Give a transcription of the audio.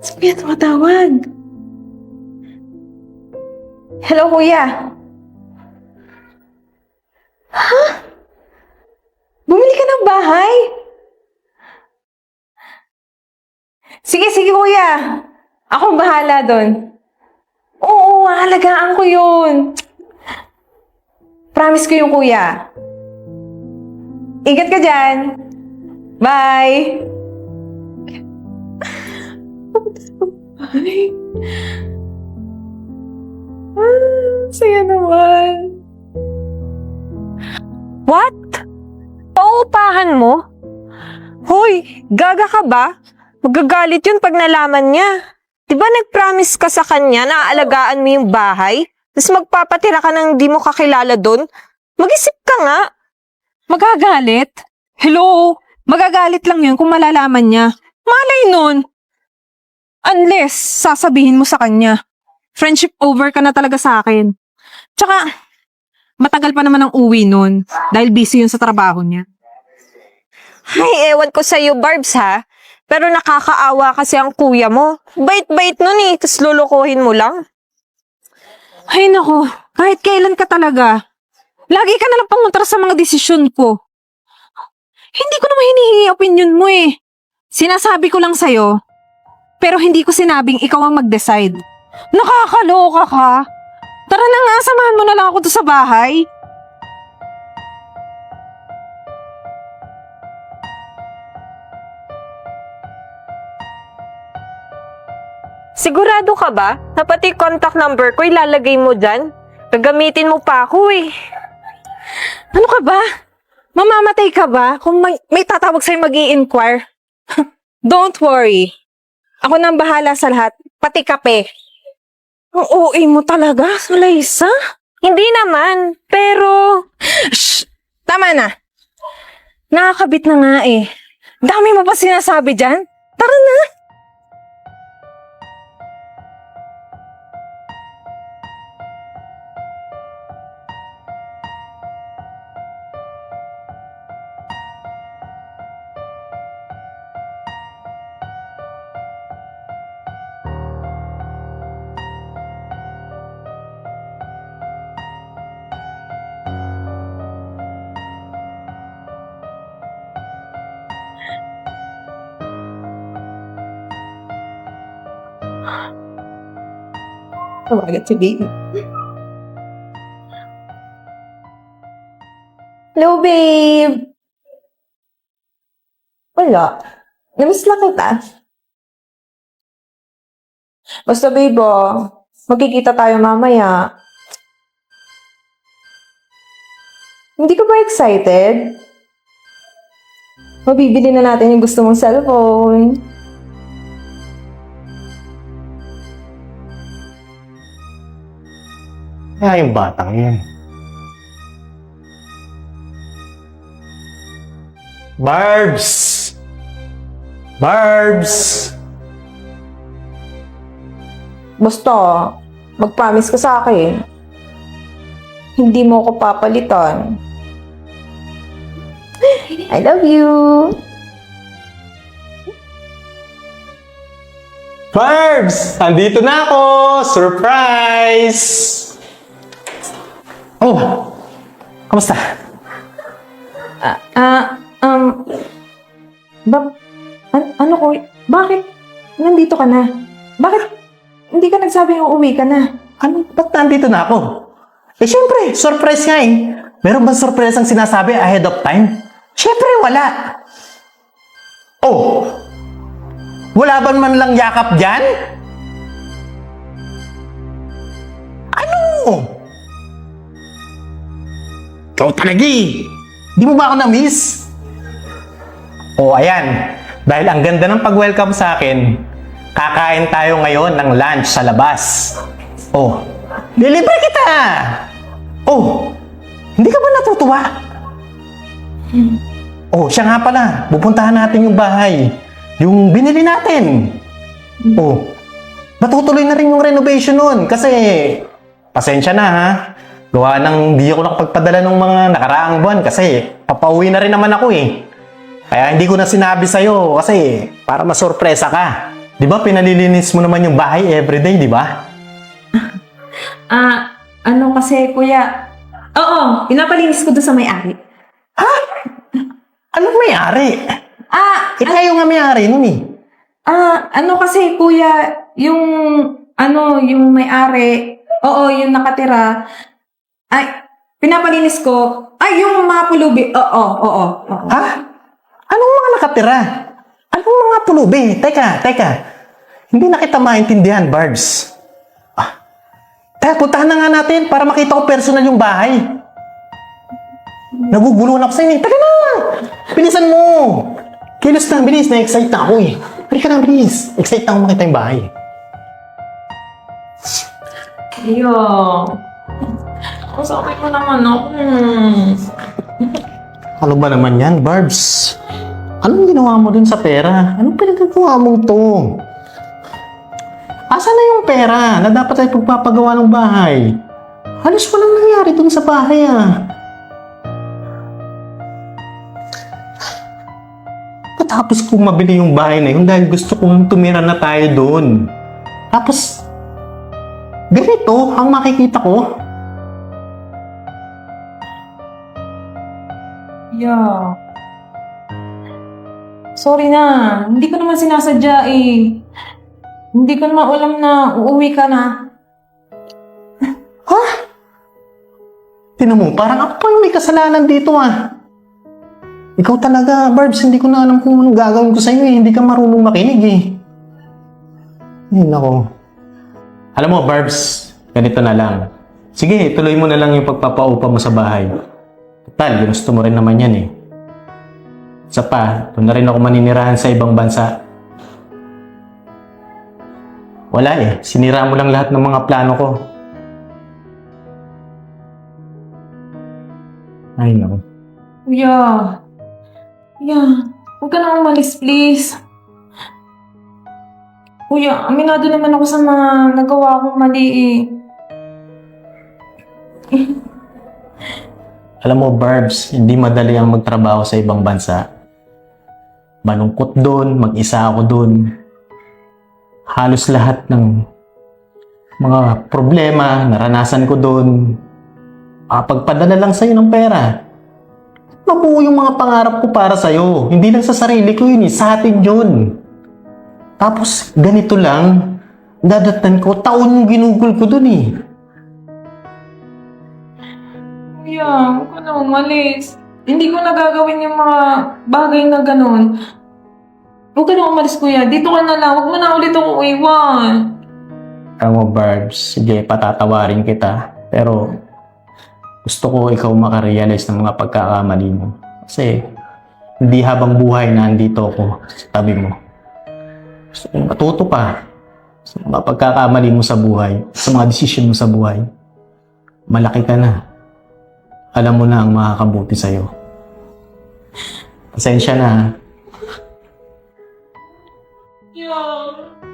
Sabi na tumatawag. Hello, kuya. Ha? Bumili ka ng bahay? Sige, sige, kuya. Ako bahala doon. Oo, halagaan ko yun. Promise ko yung kuya. Ingat ka dyan. Bye! Ay. Ah, saya naman. What? Pauupahan mo? Hoy, gaga ka ba? Magagalit yun pag nalaman niya. Di ba nag-promise ka sa kanya na aalagaan mo yung bahay? Tapos magpapatira ka ng di mo kakilala doon? Mag-isip ka nga. Magagalit? Hello? Magagalit lang yun kung malalaman niya. Malay nun. Unless, sasabihin mo sa kanya. Friendship over ka na talaga sa akin. Tsaka, matagal pa naman ang uwi nun. Dahil busy yun sa trabaho niya. Ay, ewan ko sa'yo, Barbs ha. Pero nakakaawa kasi ang kuya mo. Bait-bait nun eh, tapos lulukuhin mo lang. Ay nako, kahit kailan ka talaga. Lagi ka nalang panguntra sa mga desisyon ko. Hindi ko naman hinihingi opinion mo eh. Sinasabi ko lang sa'yo. Pero hindi ko sinabing ikaw ang mag-decide. Nakakaloka ka. Tara na nga, samahan mo na lang ako to sa bahay. Sigurado ka ba na pati contact number ko ilalagay mo dyan? Gagamitin mo pa ako eh. Ano ka ba? Mamamatay ka ba kung may, may tatawag sa'yo mag inquire Don't worry. Ako nang bahala sa lahat, pati kape. Ang OA mo talaga, Malaysa. Hindi naman, pero... Shh! Tama na. Nakakabit na nga eh. Dami mo pa sinasabi dyan? Tara na. Tawagan si baby. Hello, babe. Wala. Namiss lang kita. Basta, babe, oh, magkikita tayo mamaya. Hindi ka ba excited? Mabibili na natin yung gusto mong cellphone. Kaya yung batang yun. Barbs! Barbs! Basta, mag-promise ka sa akin. Hindi mo ako papalitan. I love you. Barbs! Andito na ako! Surprise! Oh! Kamusta? Ah, um, ba, an- ano ko, bakit nandito ka na? Bakit hindi ka nagsabing uuwi ka na? Ano? Ba't nandito na ako? Eh, syempre, surprise nga eh. Meron bang surprise ang sinasabi ahead of time? Syempre, wala. Oh! Wala ba man lang yakap dyan? Ano? Ikaw talaga eh. Di mo ba ako na-miss? Oh, ayan. Dahil ang ganda ng pag-welcome sa akin, kakain tayo ngayon ng lunch sa labas. Oh, lilibre kita! Oh, hindi ka ba natutuwa? Oh, siya nga pala. Pupuntahan natin yung bahay. Yung binili natin. Oh, matutuloy na rin yung renovation nun. Kasi, pasensya na ha. Gawa ng di ako nakapagpadala ng mga nakaraang buwan kasi papauwi na rin naman ako eh. Kaya hindi ko na sinabi sa'yo kasi para masorpresa ka. Di ba pinalilinis mo naman yung bahay everyday, di ba? Ah, ano kasi, kuya? Oo, pinapalinis ko doon sa may-ari. Anong may-ari? Ah, Eh, tayo nga may-ari nun eh. ah, ano kasi, kuya, yung, ano, yung may-ari, oo, yung nakatira, ay, pinapalinis ko, ay, yung mga pulubi, oo, oo, oo. Ha? Anong mga nakatira? Anong mga pulubi? Teka, teka. Hindi na kita maintindihan, Barbs. Ah. Teka, puntahan na nga natin para makita ko personal yung bahay. Nagugulo na ako sa'yo eh. Teka na! Bilisan mo! Kilos na, bilis. Na-excite na ako eh. Halika na, bilis. Excite na ako makita yung bahay. Kuya, kasabay mo naman ako. Ano ba naman yan, Barbs? Anong ginawa mo dun sa pera? Anong pinagagawa mong to? Asa na yung pera na dapat ay pagpapagawa ng bahay? Halos walang nangyari dun sa bahay ah. Patapos kong mabili yung bahay na yun dahil gusto kong tumira na tayo doon. Tapos, ganito ang makikita ko. Yeah. Sorry na. Hindi ko naman sinasadya eh. Hindi ko naman alam na uuwi ka na. Tinan mo, parang ako pa yung may kasalanan dito ah. Ikaw talaga, Barbs, hindi ko na alam kung anong gagawin ko sa'yo eh. Hindi ka marunong makinig eh. Ay, nako. Alam mo, Barbs, ganito na lang. Sige, tuloy mo na lang yung pagpapaupa mo sa bahay. Total, ginusto mo rin naman yan eh. Isa pa, doon na rin ako maninirahan sa ibang bansa. Wala eh, sinira mo lang lahat ng mga plano ko. Ay, nako. Kuya. Kuya, huwag ka na umalis, please. Kuya, aminado naman ako sa mga nagawa kong mali eh. Alam mo, Barbs, hindi madali ang magtrabaho sa ibang bansa. Malungkot doon, mag-isa ako doon. Halos lahat ng mga problema, naranasan ko doon. Makapagpadala lang sa'yo ng pera. Mabuo yung mga pangarap ko para sa'yo. Hindi lang sa sarili ko yun, eh, sa atin yun. Tapos, ganito lang, dadatan ko, taon yung ginugol ko doon eh. Kuya, huwag na umalis. Hindi ko nagagawin yung mga bagay na ganun. Huwag ka na umalis, kuya. Dito ka na lang. Huwag mo na ulit ako iwan. Alam mo, Barbs, sige, patatawarin kita. Pero, gusto ko ikaw makarealize ng mga pagkakamali mo. Kasi, hindi habang buhay na andito ako sa tabi mo. Kong matuto pa sa mga pagkakamali mo sa buhay, sa mga desisyon mo sa buhay. Malaki ka na. Alam mo na ang makakabuti sa'yo. Pasensya na. Yeah.